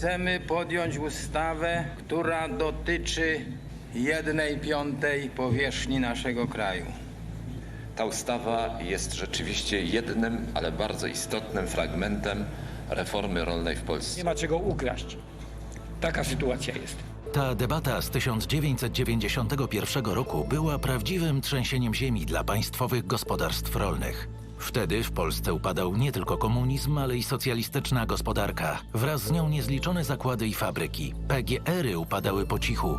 Chcemy podjąć ustawę, która dotyczy jednej piątej powierzchni naszego kraju. Ta ustawa jest rzeczywiście jednym, ale bardzo istotnym fragmentem reformy rolnej w Polsce. Nie ma czego ukraść. Taka sytuacja jest. Ta debata z 1991 roku była prawdziwym trzęsieniem ziemi dla państwowych gospodarstw rolnych. Wtedy w Polsce upadał nie tylko komunizm, ale i socjalistyczna gospodarka. Wraz z nią niezliczone zakłady i fabryki. PGR-y upadały po cichu.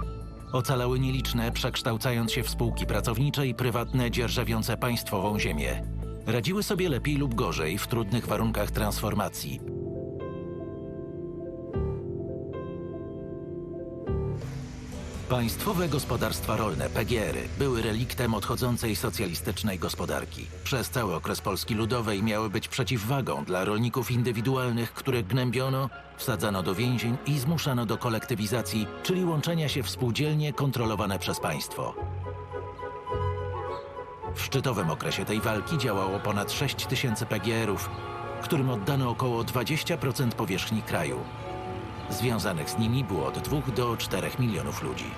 Ocalały nieliczne, przekształcając się w spółki pracownicze i prywatne, dzierżawiące państwową ziemię. Radziły sobie lepiej lub gorzej w trudnych warunkach transformacji. Państwowe gospodarstwa rolne, PGR-y, były reliktem odchodzącej socjalistycznej gospodarki. Przez cały okres Polski Ludowej miały być przeciwwagą dla rolników indywidualnych, których gnębiono, wsadzano do więzień i zmuszano do kolektywizacji, czyli łączenia się w spółdzielnie kontrolowane przez państwo. W szczytowym okresie tej walki działało ponad 6 tysięcy PGR-ów, którym oddano około 20% powierzchni kraju. Związanych z nimi było od 2 do 4 milionów ludzi.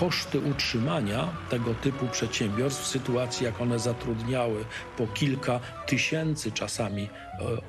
Koszty utrzymania tego typu przedsiębiorstw w sytuacji, jak one zatrudniały po kilka tysięcy czasami e,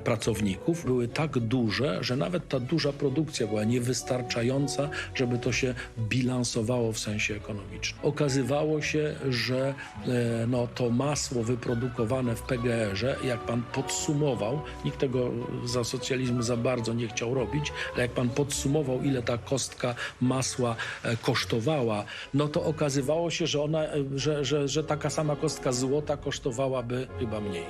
pracowników, były tak duże, że nawet ta duża produkcja była niewystarczająca, żeby to się bilansowało w sensie ekonomicznym. Okazywało się, że e, no, to masło wyprodukowane w PGR-ze, jak pan podsumował, nikt tego za socjalizmu za bardzo nie chciał robić, ale jak pan podsumował, ile ta kostka masła e, kosztowała, no to okazywało się, że, ona, e, że, że, że taka sama kostka złota kosztowałaby chyba mniej.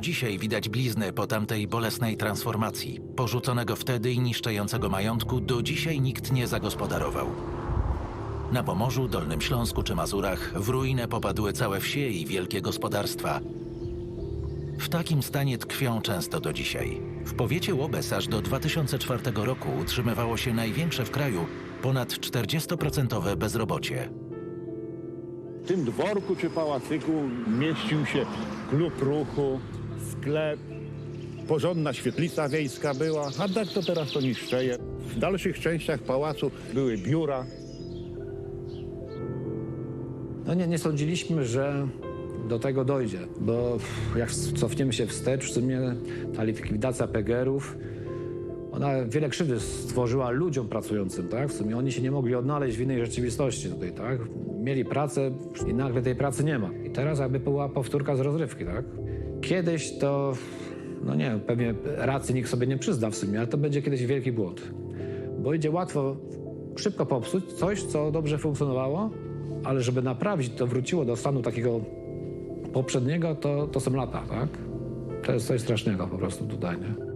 Dzisiaj widać blizny po tamtej bolesnej transformacji. Porzuconego wtedy i niszczącego majątku do dzisiaj nikt nie zagospodarował. Na Pomorzu, Dolnym Śląsku czy Mazurach w ruinę popadły całe wsie i wielkie gospodarstwa. W takim stanie tkwią często do dzisiaj. W powiecie Łobez aż do 2004 roku utrzymywało się największe w kraju ponad 40% bezrobocie. W tym dworku czy pałacyku mieścił się klub ruchu, sklep, porządna świetlica wiejska była, a tak to teraz to niszczeje. W dalszych częściach pałacu były biura, No nie, nie sądziliśmy, że do tego dojdzie, bo jak cofniemy się wstecz, w sumie ta likwidacja PGR-ów, ona wiele krzywdy stworzyła ludziom pracującym, tak? W sumie oni się nie mogli odnaleźć w innej rzeczywistości tutaj, tak? Mieli pracę i nagle tej pracy nie ma. I teraz jakby była powtórka z rozrywki, tak? Kiedyś to, no nie wiem, pewnie racji nikt sobie nie przyzna w sumie, ale to będzie kiedyś wielki błąd. Bo idzie łatwo szybko popsuć coś, co dobrze funkcjonowało, ale żeby naprawić, to wróciło do stanu takiego poprzedniego, to, to są lata, tak? To jest coś strasznego po prostu tutaj, nie?